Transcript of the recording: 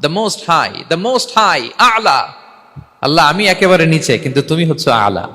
the most high the most high আলা আল্লাহ, আমি একেবারে নিচে, কিন্তু তুমি হচ্ছে আলা।